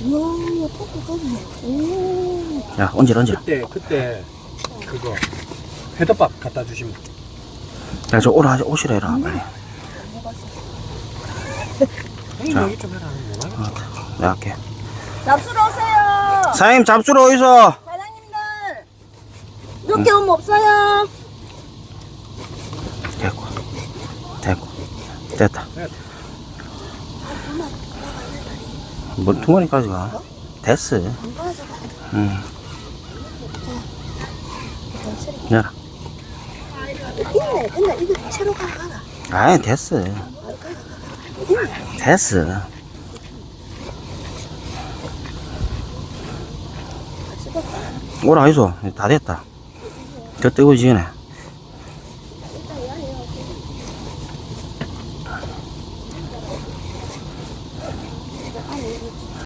우와, 뻑뻑하네. 오. 야, 얹어, 얹어. 그때 그때 그거 회덮밥 갖다 주시면 야, 저 오라, 오시라 해라, 빨리. 형님 자. 여기 좀 해라 뭐라 내가 할게. 잡수러 오세요. 사장님, 잡수러 어디서? 사장님들. 이렇게 오면 없어요. 됐고. 됐고. 됐다. 뭐, 두머리까지 가. 됐어. 응. 야, 있네. 근데 이거 채로 가라. 아이, 됐어. 됐어. 오라, 이소. 다 됐다. 더 뜨거워지네. I need you